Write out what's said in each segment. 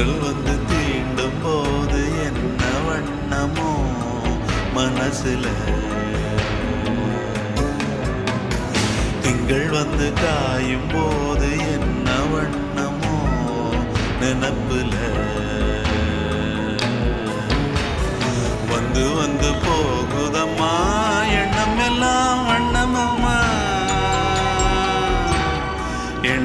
தென்றல் வந்து தீண்டும் போது என்ன வண்ணமோ மனசுல. திங்கள் வந்து காயும் போது என்ன வண்ணமோ நினப்புல. வந்து வந்து போகுதம்மா.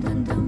நினப்புல எவரும்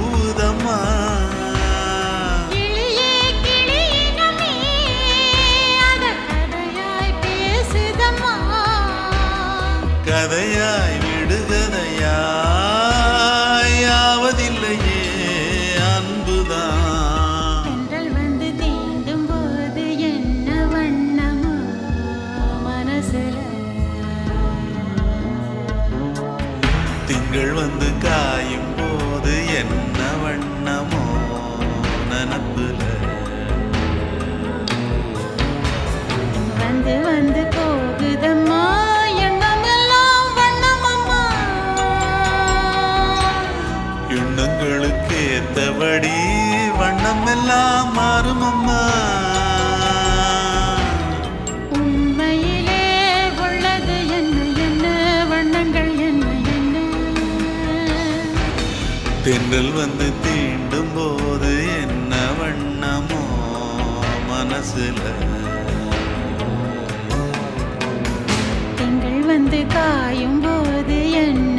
திங்கள் வந்து கா தென்றல் வந்து தீண்டும் போது என்ன வண்ணமோ மனசுல. திங்கள் வந்து காயும் போது என்ன